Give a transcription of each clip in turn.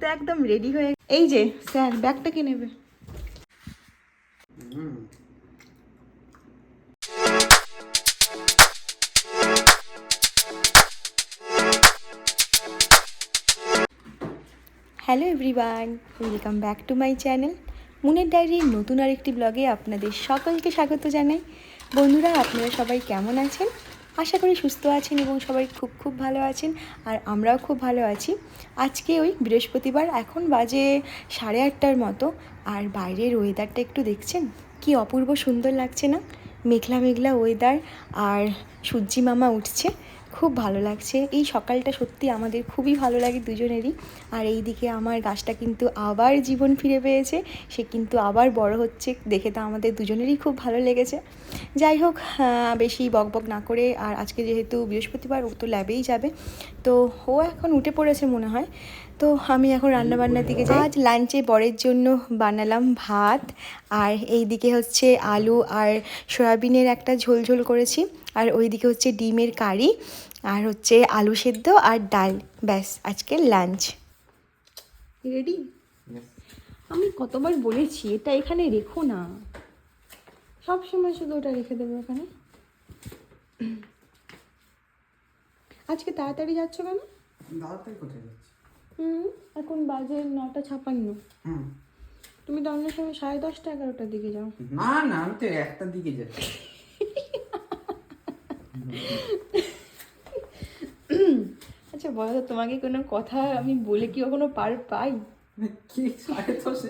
তো একদম রেডি হয়ে এই যে, স্যার, ব্যাগটা কে নেবে? Hello everyone welcome back to my channel মুনের ডায়েরির নতুন আরেকটি ব্লগে আপনাদের সকলকে স্বাগত জানাই। বন্ধুরা, আপনারা সবাই কেমন আছেন? আশা করি সুস্থ আছেন এবং সবাই খুব খুব ভালো আছেন আর আমরাও খুব ভালো আছি। আজকে ওই বৃহস্পতিবার, এখন বাজে সাড়ে আটটার মতো। আর বাইরের ওয়েদারটা একটু দেখছেন? কি অপূর্ব সুন্দর লাগছে না? মেঘলা মেঘলা ওয়েদার আর সূর্যি মামা উঠছে। খুব ভালো লাগছে। এই সকালটা সত্যি আমাদের খুবই ভালো লাগে দুজনেরই। আর এই দিকে আমার গাছটা কিন্তু আবার জীবন ফিরে পেয়েছে। সে কিন্তু আবার বড় হচ্ছে। দেখে তো আমাদের দুজনেরই খুব ভালো লেগেছে। যাই হোক বেশি বকবক না করে, আর আজকে যেহেতু বৃহস্পতিবার, ও তো ল্যাবেই যাবে। তো ও এখন উঠে পড়েছে মনে হয়। তো আমি এখন রান্নাবান্নার দিকে যাই। আজ লাঞ্চে বরের জন্য বানালাম ভাত। আর এই দিকে হচ্ছে আলু আর সয়াবিনের একটা ঝোল ঝোল করেছি। আর ওইদিকে হচ্ছে ডিমের কারি। আর হচ্ছে আলু সেদ্ধ আর ডাল। ব্যাস আজকে লাঞ্চ রেডি আমি কতবার বলেছি এটা এখানে রেখো না। সব সময় শুধু ওটা রেখে দেবো এখানে আজকে তাড়াতাড়ি যাচ্ছ কেন? কোথায় যাচ্ছে? হুম এখন বাজে নটা ছাপান্ন। হুম। তুমি তো অন্য সময় সাড়ে দশটা এগারোটার দিকে যাও। না না আমি তো একটার দিকে যাই আচ্ছা বলো তো তোমাকে কোনো কথা আমি বলে কি কখনো পার পাই? মানে কি? সাড়ে দশ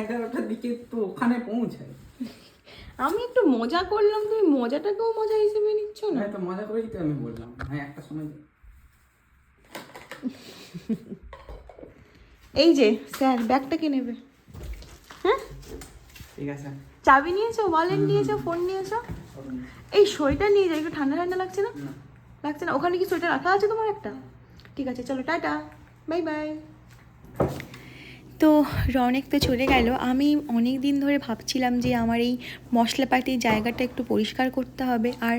এগারোটার দিকে তো ওখানে পৌঁছায়। আমি একটু মজা করলাম তুমি মজাটাকেও মজা হিসেবে নিচ্ছ না? হ্যাঁ তো মজা করেই তো আমি বললাম? হ্যাঁ একটা সময় এই যে স্যার ব্যাগটা কে নেবে? হ্যাঁ? ঠিক আছে। চাবি নিয়েছো ওয়ালেট নিয়েছো ফোন নিয়েছো? এই সোয়েটার নিয়ে যাও একটু ঠান্ডা ঠান্ডা লাগছে না? না। লাগছে না? ওখানে কি সোয়েটার রাখা আছে তোমার একটা? ঠিক আছে চলো টাটা বাই বাই। তো রনেক তো চলে গেল। আমি অনেক দিন ধরে ভাবছিলাম যে আমার এই মশলাপাতির জায়গাটা একটু পরিষ্কার করতে হবে। আর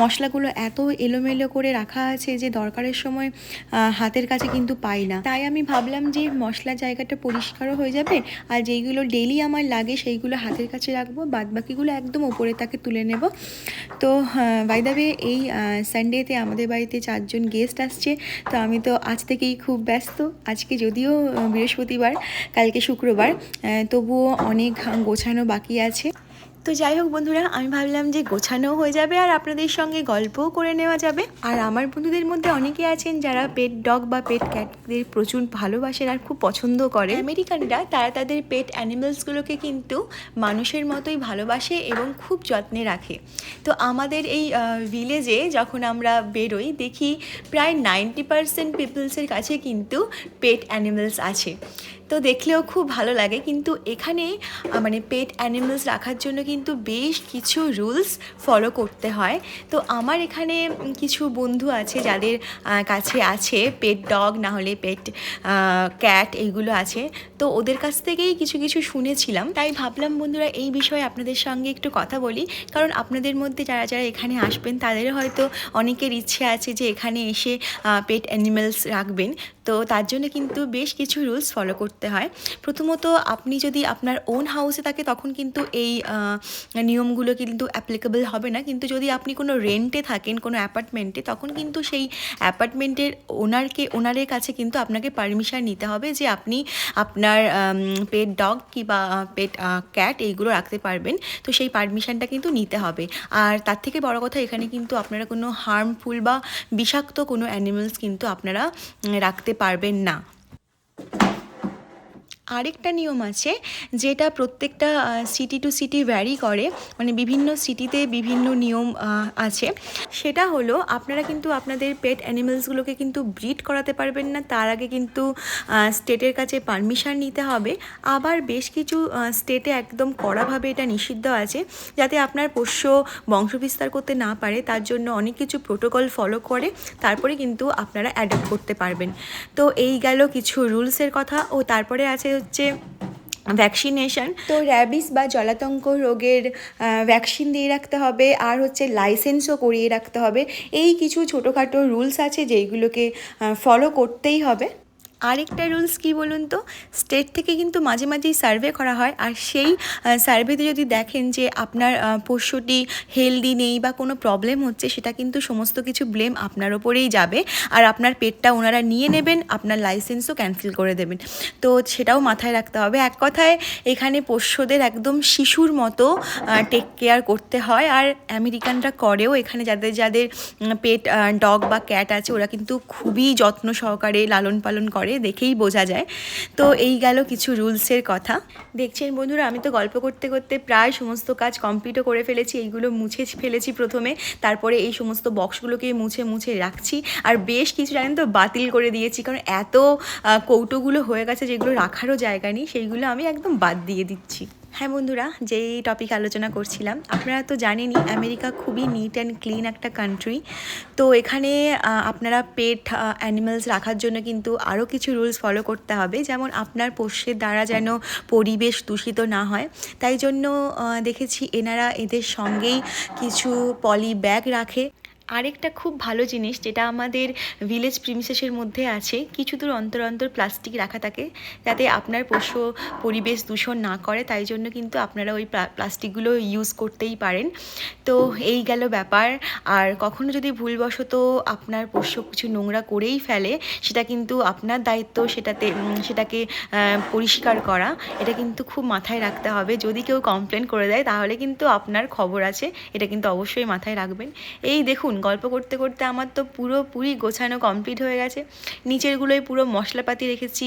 মশলাগুলো এত এলোমেলো করে রাখা আছে যে দরকারের সময় হাতের কাছে কিন্তু পাই না। তাই আমি ভাবলাম যে মশলা জায়গাটা পরিষ্কারও হয়ে যাবে। আর যেইগুলো ডেলি আমার লাগে সেইগুলো হাতের কাছে রাখব। বাদ বাকিগুলো একদম ওপরে তাকে তুলে নেব। তো বাই দ্য ওয়ে এই সানডেতে আমাদের বাড়িতে চারজন গেস্ট আসছে। তো আমি তো আজ থেকেই খুব ব্যস্ত। আজকে যদিও বৃহস্পতিবার। কালকে শুক্রবার তবুও অনেক গোছানো বাকি আছে। তো যাই হোক বন্ধুরা আমি ভাবলাম যে গোছানো হয়ে যাবে আর আপনাদের সঙ্গে গল্পও করে নেওয়া যাবে। আর আমার বন্ধুদের মধ্যে অনেকে আছেন যারা পেট ডগ বা পেট ক্যাটদের প্রচুর ভালোবাসেন আর খুব পছন্দ করে আমেরিকানরা তারা তাদের পেট অ্যানিমালসগুলোকে কিন্তু মানুষের মতোই ভালোবাসে এবং খুব যত্নে রাখে। তো আমাদের এই ভিলেজে যখন আমরা বেরোই দেখি প্রায় নাইনটি পার্সেন্ট পিপলসের কাছে কিন্তু পেট অ্যানিমালস আছে। তো দেখলেও খুব ভালো লাগে। কিন্তু এখানে মানে পেট অ্যানিমালস রাখার জন্য কিন্তু বেশ কিছু রুলস ফলো করতে হয়। তো আমার এখানে কিছু বন্ধু আছে যাদের কাছে আছে পেট ডগ না হলে পেট ক্যাট এইগুলো আছে। তো ওদের কাছ থেকেই কিছু কিছু শুনেছিলাম। তাই ভাবলাম বন্ধুরা এই বিষয়ে আপনাদের সঙ্গে একটু কথা বলি। কারণ আপনাদের মধ্যে যারা যারা এখানে আসবেন, তাদের হয়তো অনেকের ইচ্ছে আছে যে এখানে এসে পেট অ্যানিমালস রাখবেন। তো তার জন্য কিন্তু বেশ কিছু রুলস ফলো করতে হয়। প্রথমত, আপনি যদি আপনার ওন হাউসে থাকে, তখন কিন্তু এই নিয়মগুলো কিন্তু অ্যাপ্লিকেবল হবে না। কিন্তু যদি আপনি কোনো রেন্টে থাকেন, কোনো অ্যাপার্টমেন্টে তখন কিন্তু সেই অ্যাপার্টমেন্টের ওনারকে ওনারের কাছে কিন্তু আপনাকে পারমিশন নিতে হবে যে আপনি আপনার পেট ডগ কিংবা পেট ক্যাট এইগুলো রাখতে পারবেন। তো সেই পারমিশনটা কিন্তু নিতে হবে। আর তার থেকে বড় কথা, এখানে কিন্তু আপনারা কোনো হার্মফুল বা বিষাক্ত কোনো অ্যানিমালস কিন্তু আপনারা রাখতে পারবেন না। আরেকটা নিয়ম আছে যেটা প্রত্যেকটা সিটি টু সিটি ভ্যারি করে মানে বিভিন্ন সিটিতে বিভিন্ন নিয়ম আছে। সেটা হলো আপনারা কিন্তু আপনাদের পেট অ্যানিমালসগুলোকে কিন্তু ব্রিড করাতে পারবেন না, তার আগে কিন্তু স্টেটের কাছে পারমিশন নিতে হবে। আবার বেশ কিছু স্টেটে একদম কড়াভাবে এটা নিষিদ্ধ আছে, যাতে আপনার পোষ্য বংশবিস্তার করতে না পারে, তার জন্য অনেক কিছু প্রোটোকল ফলো করে, তারপরে কিন্তু আপনারা অ্যাডপ্ট করতে পারবেন। তো এই গেল কিছু রুলসের কথা। ও তারপরে আছে হচ্ছে ভ্যাকসিনেশন তো র্যাবিস বা জলাতঙ্ক রোগের ভ্যাকসিন দিয়ে রাখতে হবে, আর হচ্ছে লাইসেন্সও করিয়ে রাখতে হবে। এই কিছু ছোটোখাটো রুলস আছে যেইগুলোকে ফলো করতেই হবে। আরেকটা রুলস কি বলুন তো? স্টেট থেকে কিন্তু মাঝে মাঝেই সার্ভে করা হয়। আর সেই সার্ভেতে যদি দেখেন যে আপনার পোষ্যটি হেলদি নেই বা কোনো প্রবলেম হচ্ছে, সেটা কিন্তু সমস্ত কিছু ব্লেম আপনার ওপরেই যাবে। আর আপনার পেটটা ওনারা নিয়ে নেবেন, আপনার লাইসেন্সও ক্যান্সেল করে দেবেন। তো সেটাও মাথায় রাখতে হবে। এক কথায়, এখানে পোষ্যদের একদম শিশুর মতো টেক কেয়ার করতে হয়। আর আমেরিকানরা করেও এখানে যাদের যাদের পেট ডগ বা ক্যাট আছে, ওরা কিন্তু খুবই যত্ন সহকারে লালন পালন করে। দেখেই বোঝা যায়। তো এই গেল কিছু রুলসের কথা। দেখছেন বন্ধুরা, আমি তো গল্প করতে করতে প্রায় সমস্ত কাজ কমপ্লিটও করে ফেলেছি, এইগুলো মুছে ফেলেছি প্রথমে। তারপরে এই সমস্ত বক্সগুলোকে মুছে মুছে রাখছি। আর বেশ কিছু জানেন তো বাতিল করে দিয়েছি, কারণ এত কৌটোগুলো হয়ে গেছে যেগুলো রাখারও জায়গা নেই, সেইগুলো আমি একদম বাদ দিয়ে দিচ্ছি। হ্যাঁ বন্ধুরা, যেই টপিক আলোচনা করছিলাম, আপনারা তো জানেনই আমেরিকা খুবই নিট অ্যান্ড ক্লিন একটা কান্ট্রি তো এখানে আপনারা পেট অ্যানিমালস রাখার জন্য কিন্তু আরও কিছু রুলস ফলো করতে হবে, যেমন আপনার পোষ্যের দ্বারা যেন পরিবেশ দূষিত না হয়। তাই জন্য দেখেছি এনারা এদের সঙ্গেই কিছু পলি ব্যাগ রাখে। আরেকটা খুব ভালো জিনিস যেটা আমাদের ভিলেজ প্রিমিসেসের মধ্যে আছে, কিছু দূর অন্তর অন্তর প্লাস্টিক রাখা থাকে যাতে আপনার পোষ্য পরিবেশ দূষণ না করে, তাই জন্য কিন্তু আপনারা ওই প্লা- প্লাস্টিকগুলো ইউজ করতেই পারেন। তো এই গেল ব্যাপার। আর কখনো যদি ভুলবশত আপনার পোষ্য কিছু নোংরা করেই ফেলে, সেটা কিন্তু আপনার দায়িত্ব, সেটাতে সেটাকে পরিষ্কার করা, এটা কিন্তু খুব মাথায় রাখতে হবে। যদি কেউ কমপ্লেন করে দেয়, তাহলে কিন্তু আপনার খবর আছে, এটা কিন্তু অবশ্যই মাথায় রাখবেন। এই দেখুন গল্প করতে করতে আমার তো পুরোপুরি গোছানো কমপ্লিট হয়ে গেছে। নিচেরগুলোই পুরো মশলাপাতি রেখেছি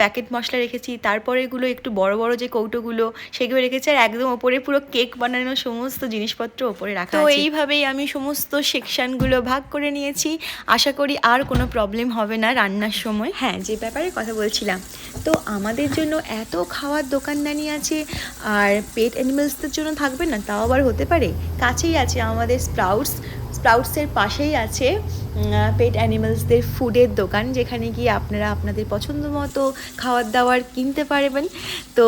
প্যাকেট মশলা রেখেছি তারপরে এগুলো একটু বড় বড় যে কৌটোগুলো সেগুলো রেখেছি আর একদম ওপরে পুরো কেক বানানোর সমস্ত জিনিসপত্র ওপরে রাখা তো এইভাবেই আমি সমস্ত সেকশনগুলো ভাগ করে নিয়েছি। আশা করি আর কোনো প্রবলেম হবে না রান্নার সময়। হ্যাঁ যে ব্যাপারে কথা বলছিলাম। তো আমাদের জন্য এত খাওয়ার দোকানদানি আছে আর পেট অ্যানিমেলসদের জন্য থাকবে না তাও আবার হতে পারে? কাছেই আছে আমাদের স্প্রাউটস স্প্রাউটসের পাশেই আছে পেট অ্যানিমালসদের ফুডের দোকান, যেখানে গিয়ে আপনারা আপনাদের পছন্দ মতো খাওয়ার দাওয়ার কিনতে পারবেন। তো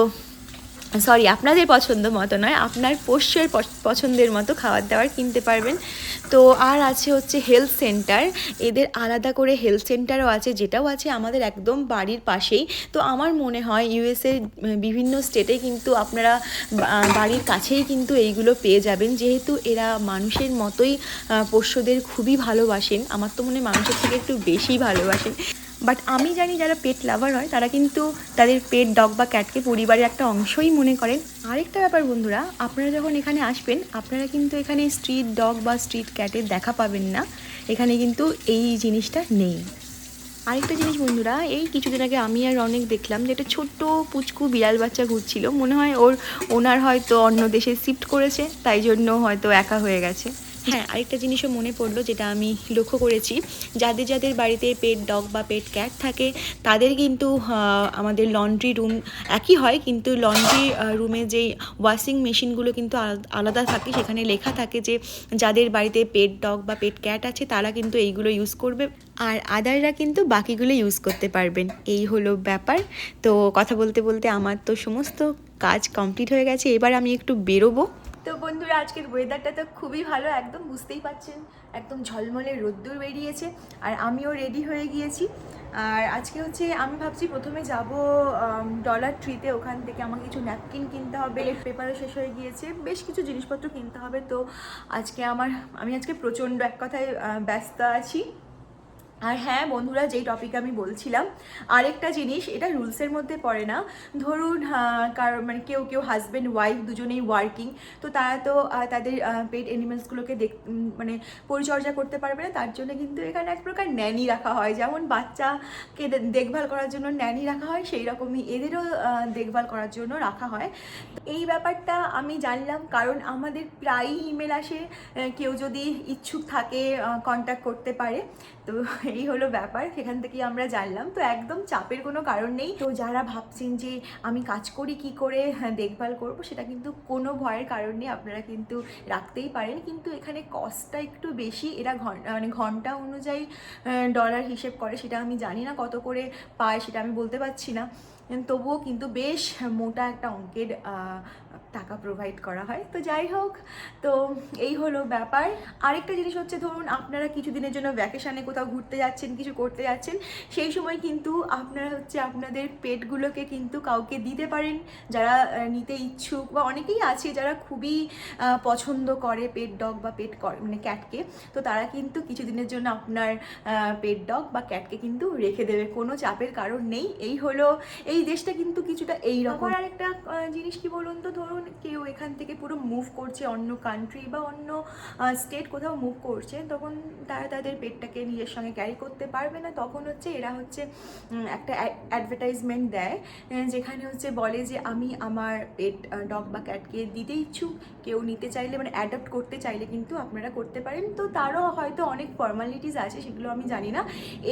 সরি আপনাদের পছন্দ মতো নয়, আপনার পোষ্যের পছ- পছন্দের মতো খাবার দাবার কিনতে পারবেন। তো আর আছে হচ্ছে হেলথ সেন্টার এদের আলাদা করে হেলথ সেন্টারও আছে, যেটাও আছে আমাদের একদম বাড়ির পাশেই। তো আমার মনে হয় ইউএসএর বিভিন্ন স্টেটে কিন্তু আপনারা বাড়ির কাছেই কিন্তু এইগুলো পেয়ে যাবেন। যেহেতু এরা মানুষের মতোই পোষ্যদের খুবই ভালোবাসেন, আমার তো মনে হয় মানুষের থেকে একটু বেশি ভালোবাসেন। বাট আমি জানি যারা পেট লাভার হয়, তারা কিন্তু তাদের পেট ডগ বা ক্যাটকে পরিবারের একটা অংশই মনে করেন। আরেকটা ব্যাপার বন্ধুরা, আপনারা যখন এখানে আসবেন, আপনারা কিন্তু এখানে স্ট্রিট ডগ বা স্ট্রিট ক্যাটের দেখা পাবেন না। এখানে কিন্তু এই জিনিসটা নেই। আরেকটা জিনিস বন্ধুরা, এই কিছুদিন আগে আমি আর অনেক দেখলাম যে একটা ছোট্ট পুচকু বিড়াল বাচ্চা ঘুরছিল। মনে হয় ওর, ওনার হয়তো অন্য দেশে শিফট করেছে, তাই জন্য হয়তো একা হয়ে গেছে। হ্যাঁ আরেকটা জিনিসও মনে পড়ল যেটা আমি লক্ষ্য করেছি। যাদের যাদের বাড়িতে পেট ডগ বা পেট ক্যাট থাকে, তাদের কিন্তু আমাদের লন্ড্রি রুম একই হয়, কিন্তু লন্ড্রি রুমে যেই ওয়াশিং মেশিনগুলো কিন্তু আলাদা- থাকে, সেখানে লেখা থাকে যে যাদের বাড়িতে পেট ডগ বা পেট ক্যাট আছে, তারা কিন্তু এইগুলো ইউজ করবে। আর আদাররা কিন্তু বাকিগুলো ইউজ করতে পারবেন। এই হলো ব্যাপার। তো কথা বলতে বলতে আমার তো সমস্ত কাজ কমপ্লিট হয়ে গেছে। এবার আমি একটু বেরোবো। তো বন্ধুরা, আজকের ওয়েদারটা তো খুবই ভালো, একদম বুঝতেই পাচ্ছেন একদম ঝলমলে রোদ্দুর বেরিয়েছে, আর আমিও রেডি হয়ে গিয়েছি। আর আজকে হচ্ছে আমি ভাবছি প্রথমে যাব ডলার ট্রিতে ওখান থেকে আমাকে কিছু ন্যাপকিন কিনতে হবে পেপারও শেষ হয়ে গিয়েছে, বেশ কিছু জিনিসপত্র কিনতে হবে। তো আজকে আমার, আমি আজকে প্রচণ্ড এক কথায় ব্যস্ত আছি। আর হ্যাঁ বন্ধুরা, যেই টপিক আমি বলছিলাম, আরেকটা জিনিস, এটা রুলসের মধ্যে পড়ে না। ধরুন কারণ মানে কেউ কেউ হাজব্যান্ড ওয়াইফ দুজনেই ওয়ার্কিং তো তারা তো তাদের পেট অ্যানিমালসগুলোকে দেখ মানে পরিচর্যা করতে পারবে না, তার জন্য কিন্তু এখানে এক প্রকার ন্যানি রাখা হয়। যেমন বাচ্চাকে দেখভাল করার জন্য ন্যানি রাখা হয়, সেই রকমই এদেরও দেখভাল করার জন্য রাখা হয়। এই ব্যাপারটা আমি জানলাম কারণ আমাদের প্রায়ই ইমেল আসে কেউ যদি ইচ্ছুক থাকে কন্ট্যাক্ট করতে পারে। তো এই হলো ব্যাপার, সেখান থেকেই আমরা জানলাম। তো একদম চাপের কোনো কারণ নেই। তো যারা ভাবছেন যে আমি কাজ করি, কি করে দেখভাল করব, সেটা কিন্তু কোনো ভয়ের কারণ নেই। আপনারা কিন্তু রাখতেই পারেন। কিন্তু এখানে কস্টটা একটু বেশি। এরা ঘণ্টা মানে ঘণ্টা অনুযায়ী ডলার হিসেব করে, সেটা আমি জানি না কত করে পায়, সেটা আমি বলতে পারছি না। তবুও কিন্তু বেশ মোটা একটা অঙ্কের টাকা প্রোভাইড করা হয়। তো যাই হোক, তো এই হলো ব্যাপার। আরেকটা জিনিস হচ্ছে, ধরুন আপনারা কিছুদিনের জন্য ভ্যাকেশানে কোথাও ঘুরতে যাচ্ছেন, কিছু করতে যাচ্ছেন, সেই সময় কিন্তু আপনারা হচ্ছে আপনাদের পেটগুলোকে কিন্তু কাউকে দিতে পারেন। যারা নিতে ইচ্ছুক বা অনেকেই আছে যারা খুবই পছন্দ করে পেট ডগ বা পেট মানে ক্যাটকে তো তারা কিন্তু কিছুদিনের জন্য আপনার পেট ডগ বা ক্যাটকে কিন্তু রেখে দেবে। কোনো চাপের কারণ নেই। এই হলো, এই দেশটা কিন্তু কিছুটা এই রকম আর একটা জিনিস কি বলুন তো? ধরুন কেউ এখান থেকে পুরো মুভ করছে অন্য কান্ট্রি বা অন্য স্টেট কোথাও মুভ করছে, তখন তারা তাদের পেটটাকে নিজের সঙ্গে ক্যারি করতে পারবে না। তখন হচ্ছে এরা হচ্ছে একটা অ্যাডভার্টাইজমেন্ট দেয় যেখানে হচ্ছে বলে যে আমি আমার পেট ডগ বা ক্যাটকে দিতে ইচ্ছুক। কেউ নিতে চাইলে মানে অ্যাডাপ্ট করতে চাইলে কিন্তু আপনারা করতে পারেন। তো তারও হয়তো অনেক ফর্মালিটিস আছে, সেগুলো আমি জানি না।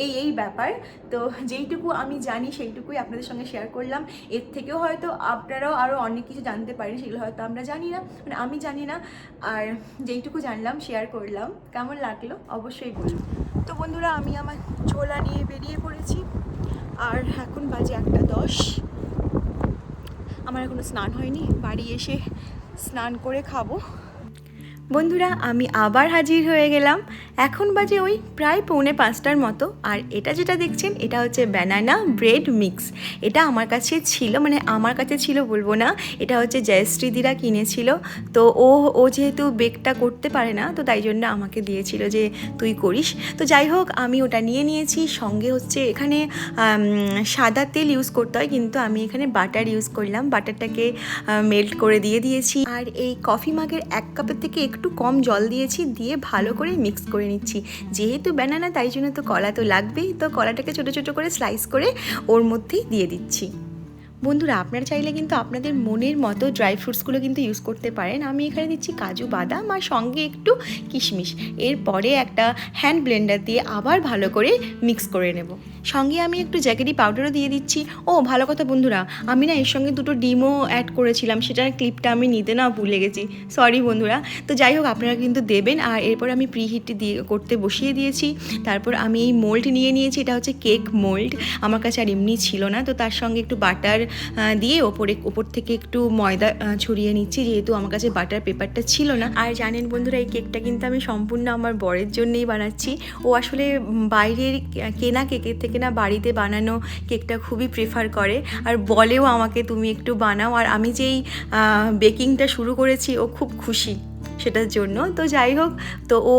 এই এই ব্যাপার। তো যেইটুকু আমি জানি, সেইটুকুই আপনাদের সঙ্গে শেয়ার করলাম। এর থেকেও হয়তো আপনারাও আরও অনেক কিছু জানতে পারেন, সেগুলো হয়তো আমরা জানি না। মানে আমি জানি না। আর যেইটুকু জানলাম শেয়ার করলাম। কেমন লাগল? অবশ্যই বলুন। তো বন্ধুরা, আমি আমার ছোলা নিয়ে বেরিয়ে পড়েছি। আর এখন বাজে একটা দশ। আমার এখনও স্নান হয়নি। বাড়ি এসে স্নান করে খাব। বন্ধুরা, আমি আবার হাজির হয়ে গেলাম। এখন বাজে ওই প্রায় পৌনে পাঁচটার মতো। আর এটা যেটা দেখছেন, এটা হচ্ছে ব্যানানা ব্রেড মিক্স এটা আমার কাছে ছিল মানে আমার কাছে ছিল বলব না, এটা হচ্ছে জয়শ্রীদিরা কিনেছিল। তো ও ও যেহেতু বেকটা করতে পারে না, তো তাই জন্য আমাকে দিয়েছিল যে তুই করিস। তো যাই হোক, আমি ওটা নিয়ে নিয়েছি। সঙ্গে হচ্ছে এখানে সাদা তেল ইউজ করতে হয়, কিন্তু আমি এখানে বাটার ইউজ করলাম। বাটারটাকে মেল্ট করে দিয়ে দিয়েছি। আর এই কফি মাগের এক কাপের থেকে একটু কম জল দিয়েছি, দিয়ে ভালো করে মিক্স করে নিচ্ছি। যেহেতু ব্যানানা তাই জন্য তো কলা তো লাগবেই। তো কলাটাকে ছোটো ছোটো করে স্লাইস করে ওর মধ্যেই দিয়ে দিচ্ছি। বন্ধুরা, আপনারা চাইলে কিন্তু আপনাদের মনের মতো ড্রাই ফ্রুটসগুলো কিন্তু ইউজ করতে পারেন। আমি এখানে দিচ্ছি কাজু বাদাম আর সঙ্গে একটু কিশমিশ। এরপরে একটা হ্যান্ড ব্লেন্ডার দিয়ে আবার ভালো করে মিক্স করে নেব। সঙ্গে আমি একটু জ্যাকেরি পাউডারও দিয়ে দিচ্ছি। ও, ভালো কথা বন্ধুরা, আমি না এর সঙ্গে দুটো ডিমও অ্যাড করেছিলাম, সেটার ক্লিপটা আমি নিতে না ভুলে গেছি। সরি বন্ধুরা। তো যাই হোক, আপনারা কিন্তু দেবেন। আর এরপর আমি প্রিহিট দিয়ে, করতে বসিয়ে দিয়েছি। তারপর আমি এই মোল্ড নিয়ে নিয়েছি, এটা হচ্ছে কেক মোল্ড আমার কাছে আর এমনি ছিল না। তো তার সঙ্গে একটু বাটার দিয়ে ওপরে, ওপর থেকে একটু ময়দা ছড়িয়ে নিচ্ছি, যেহেতু আমার কাছে বাটার পেপারটা ছিল না। আর জানেন বন্ধুরা, এই কেকটা কিন্তু আমি সম্পূর্ণ আমার বরের জন্যই বানাচ্ছি। ও আসলে বাইরের কেনা কেকের থেকে না বাড়িতে বানানো কেকটা খুবই প্রেফার করে। আর বলেও আমাকে, তুমি একটু বানাও। আর আমি যেই বেকিংটা শুরু করেছি, ও খুব খুশি সেটার জন্য। তো যাই হোক, তো ও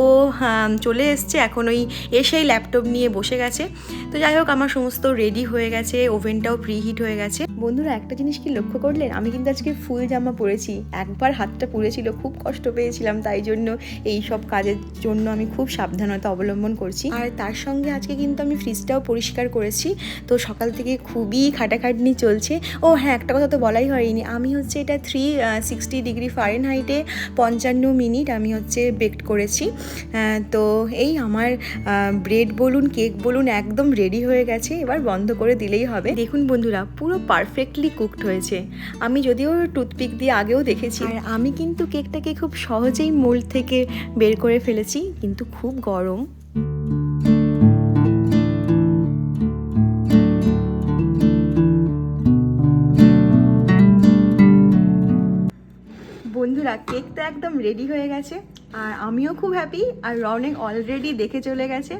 চলে এসছে, এখন ওই এসেই ল্যাপটপ নিয়ে বসে গেছে। তো যাই হোক, আমার সমস্ত রেডি হয়ে গেছে ওভেনটাও প্রিহিট হয়ে গেছে। বন্ধুরা, একটা জিনিস কি লক্ষ্য করলেন? আমি কিন্তু আজকে ফুল জামা পরেছি। একবার হাতটা পুড়েছিল খুব কষ্ট পেয়েছিলাম, তাই জন্য এই সব কাজের জন্য আমি খুব সাবধানতা অবলম্বন করছি। আর তার সঙ্গে আজকে কিন্তু আমি ফ্রিজটাও পরিষ্কার করেছি। তো সকাল থেকে খুবই খাটাখাটনি চলছে। ও হ্যাঁ একটা কথা তো বলাই হয়নি। আমি হচ্ছে এটা থ্রি সিক্সটি ডিগ্রি ফারেনহাইটে পঞ্চান্ন মিনিট আমি হচ্ছে বেকড করেছি। তো এই আমার ব্রেড বলুন কেক বলুন, একদম রেডি হয়ে গেছে। এবার বন্ধ করে দিলেই হবে। দেখুন বন্ধুরা, পুরো পারফেক্টলি কুকড হয়েছে। আমি যদিও টুথপিক দিয়ে আগেও দেখেছি। আর আমি কিন্তু কেকটাকে খুব সহজেই মোল্ড থেকে বের করে ফেলেছি, কিন্তু খুব গরম। বন্ধুরা কেক তো একদম রেডি হয়ে গেছে। আর আমিও খুব হ্যাপি আর রনেক অলরেডি দেখে চলে গেছে।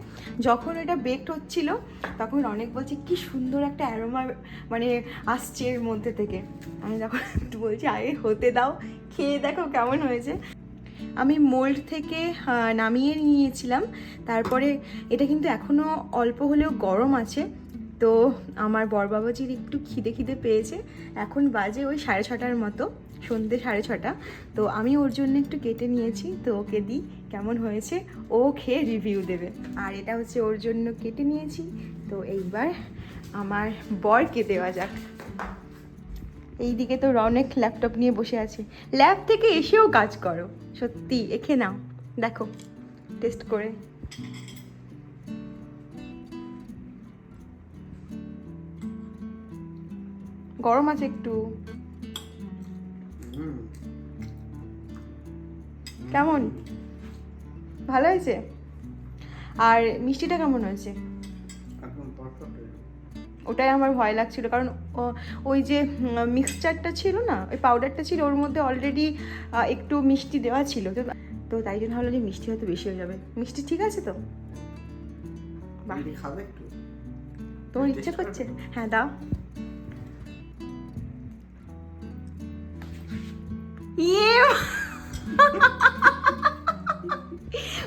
যখন এটা বেকড হচ্ছিল, তখন রনেক বলছে, কি সুন্দর একটা অ্যারোমা মানে আসছে এর মধ্যে থেকে। আমি তখন বলছি আগে হতে দাও, খেয়ে দেখো কেমন হয়েছে। আমি মোল্ড থেকে নামিয়ে নিয়েছিলাম। তারপরে এটা কিন্তু এখনও অল্প হলেও গরম আছে। তো আমার বর বাবাজির একটু খিদে খিদে পেয়েছে। এখন বাজে ওই সাড়ে ছটার মতো সন্ধ্যে সাড়ে ছটা। তো আমি ওর জন্য একটু কেটে নিয়েছি, তো ওকে দিই, কেমন হয়েছে? ও খেয়ে রিভিউ দেবে। আর এটা হচ্ছে ওর জন্য কেটে নিয়েছি। তো এইবার আমার বরকে দেওয়া যাক। এইদিকে তো রনেক ল্যাপটপ নিয়ে বসে আছে। ল্যাব থেকে এসেও কাজ করো। সত্যি এখে নাও। দেখো টেস্ট করে। গরম আছে একটু। কেমন? ভালো হয়েছে? আর মিষ্টিটা কেমন হয়েছে? ওটাই আমার ভয় লাগছিল কারণ ওই যে মিক্সচারটা ছিল না ওই পাউডারটা ছিল ওর মধ্যে অলরেডি একটু মিষ্টি দেওয়া ছিল। তো তো তাই জন্য ভাবলাম যে মিষ্টি হয়তো বেশি হয়ে যাবে। মিষ্টি ঠিক আছে তো? তোমার ইচ্ছে করছে? হ্যাঁ দাও। ইয়ে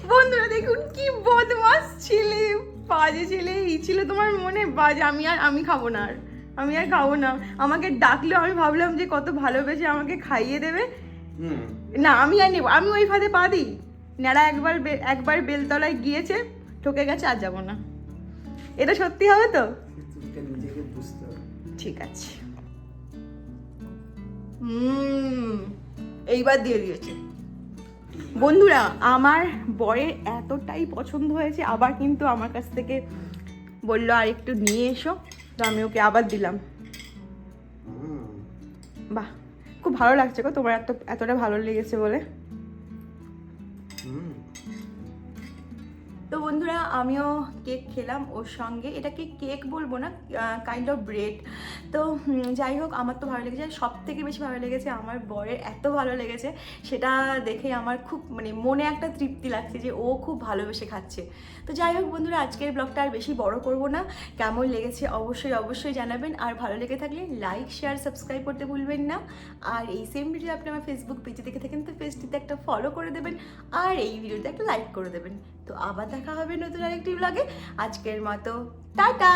বন্ধুরা দেখুন কি বদমাস ছেলে বাজে ছেলে। এই ছিল তোমার মনে? বাজে। আমি আর আমি খাব না আর। আমি আর খাব না। আমাকে ডাকলো আমি ভাবলাম যে কত ভালোবেসে আমাকে খাইয়ে দেবে। না আমি আর নেব। আমি ওই ফাঁদে পা দিই। ন্যাড়া একবার একবার বেলতলায় গিয়েছে ঠকে গেছে আর যাব না। এটা সত্যি হবে তো? ঠিক আছে। হুম। এইবার দিয়ে দিয়েছে। বন্ধুরা আমার বরের এতটাই পছন্দ হয়েছে আবার কিন্তু আমার কাছ থেকে বলল আর একটু নিয়ে এসো। তো আমি ওকে আবার দিলাম। বাহ খুব ভালো লাগছে গো তোমার এত এতটা ভালো লেগেছে বলে। তো বন্ধুরা, আমিও কেক খেলাম ওর সঙ্গে। এটাকে কেক বলব না কাইন্ড অফ ব্রেড তো যাই হোক, আমার তো ভালো লেগেছে। সব থেকে বেশি ভালো লেগেছে আমার বরের, এত ভালো লেগেছে। সেটা দেখে আমার খুব মানে মনে একটা তৃপ্তি লাগছে যে ও খুব ভালোবেসে খাচ্ছে। তো যাই হোক বন্ধুরা, আজকের ব্লগটা আর বেশি বড় করব না। কেমন লেগেছে অবশ্যই অবশ্যই জানাবেন। আর ভালো লেগে থাকলে লাইক শেয়ার সাবস্ক্রাইব করতে ভুলবেন না। আর এই সেম ভিডিও আপনি আমার ফেসবুক পেজে দেখে থাকেন, তো পেজটিতে একটা ফলো করে দেবেন। আর এই ভিডিওতে একটা লাইক করে দেবেন। তো আবার দেখা হবে নতুন আরেকটি ব্লগে আজকের মতো টাটা!